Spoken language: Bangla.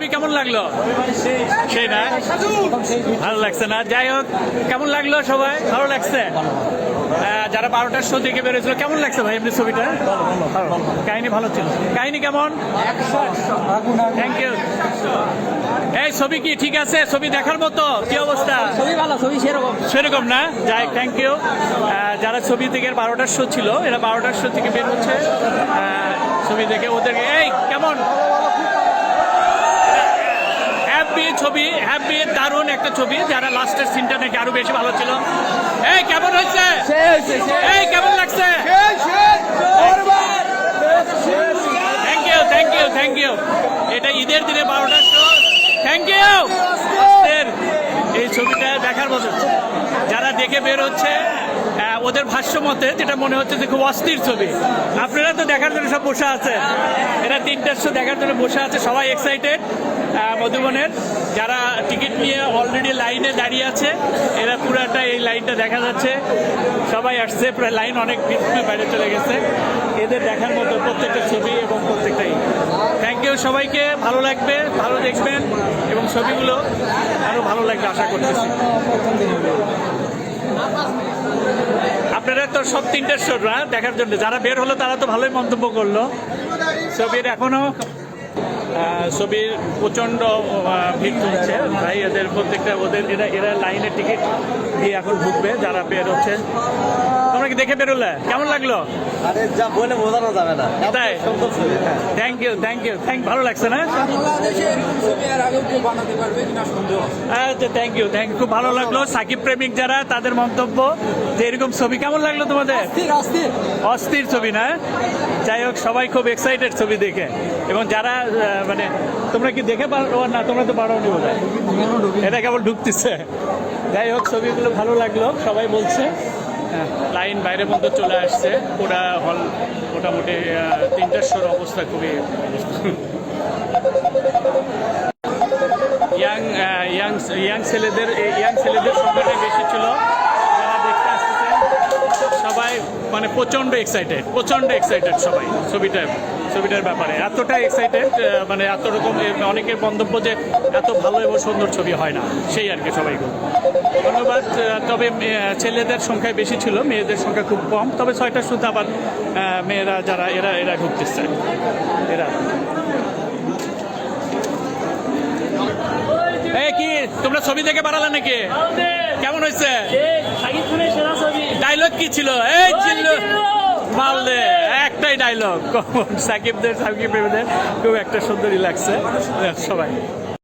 ছবি কেমন লাগল? সেই না? ভালো লাগছে না? যাই হোক কেমন লাগল সবাই? ভালো লাগছে? যারা বারোটার শো দেখে বেরোছিল কেমন লাগছে ভাই এমনি ছবিটা? কাহিনী ভালো ছিল। কাহিনী কেমন? থ্যাংক ইউ এই ছবি কি ঠিক আছে? ছবি দেখার মতো? কি অবস্থা? ছবি ভালো ছবি সেরকম। সেরকম না? যাই থ্যাংক ইউ যারা ছবি থেকে বারোটার শো ছিল এরা বারোটার শো থেকে বের হচ্ছে। ছবি দেখে ওদেরকে এই কেমন? ছবি হ্যাপি দারুণ একটা ছবি যারা লাস্টের সিনটা নাকি আরও বেশি ভালো ছিল। এই কেমন হয়েছে? এই কেমন লাগছে? Thank you thank you thank you এটা ঈদের দিনে বারোটার শো থ্যাংক ইউ এই ছবিটা দেখার মতো। যারা দেখে বের হচ্ছে ওদের ভাষ্য মতে যেটা মনে হচ্ছে যে খুব অস্থির ছবি। আপনারা তো দেখার জন্য সব বসে আছে এরা তিনটার শো দেখার জন্য বসে আছে, সবাই এক্সাইটেড মধুবনের, যারা টিকিট নিয়ে অলরেডি লাইনে দাঁড়িয়ে আছে, এরা পুরাটা এই লাইনটা দেখা যাচ্ছে। সবাই আসছে প্রায় লাইন অনেক বাইরে চলে গেছে। এদের দেখার মতো প্রত্যেকটা ছবি এবং প্রত্যেকটাই। থ্যাংক ইউ সবাইকে ভালো লাগবে ভালো দেখবেন এবং ছবিগুলো আরও ভালো লাগবে আশা করতেছি। আপনারা তো সব তিনটে শো দেখার জন্য। যারা বের হলো তারা তো ভালোই মন্তব্য করল। ছবির এখনও আহ, ছবির প্রচণ্ড আহ, ভিড় চলছে ভাই এদের প্রত্যেকটা ওদের এরা এরা লাইনে টিকিট দিয়ে এখন ঢুকবে যারা বের হচ্ছে। দেখে বেরোলে। কেমন লাগল? আরে যা বলে বোঝানো যাবে না। তাই? Thank you thank you thank ভালো লাগছে না? বাংলাদেশে এরকম ছবি আর আগেও কেউ বানাতে পারবে কিনা সন্দেহ আছে। আচ্ছা থ্যাংক ইউ থ্যাংক ইউ খুব ভালো লাগল। সাকিব প্রেমিক যারা তাদের মন্তব্য যে এরকম ছবি কেমন লাগল তোমাদের? অস্থির ছবি না? যাই হোক সবাই খুব এক্সাইটেড ছবি দেখে। এবং যারা মানে তোমরা কি দেখে পারো না তোমরা তো পারো নি বোধ এটা কেবল ঢুকতেছে। যাই হোক ছবিগুলো ভালো লাগল সবাই বলছে। লাইন বাইরে মধ্যে চলে আসছে। ওরা হল মোটামুটি তিন তিনটার শোর অবস্থা খুবই ইয়াং ইয়াং ইয়াং ছেলেদের ইয়াং ছেলেদের সংখ্যাটা বেশি ছিল। সবাই মানে প্রচণ্ড এক্সাইটেড প্রচণ্ড এক্সাইটেড সবাই ছবিটার ছবিটার ব্যাপারে। এতটা এক্সাইটেড মানে এত রকম অনেকের মন্তব্য যে এত ভালো এবং সুন্দর ছবি হয় না সেই আর কি সবাই ধন্যবাদ তবে ছেলেদের সংখ্যায় বেশি ছিল মেয়েদের সংখ্যা খুব কম তবে ছয়টা শুধু আবার মেয়েরা যারা এরা এরা ঢুকতেছে এরা। কি তোমরা ছবি দেখে বাড়ালে নাকি? কেমন হয়েছে? ডায়লগ কি ছিল? এই ছিল মালদে। একটাই ডায়লগ সাকিবদের সাকিব খুব একটা সুন্দরই লাগছে। সবাই।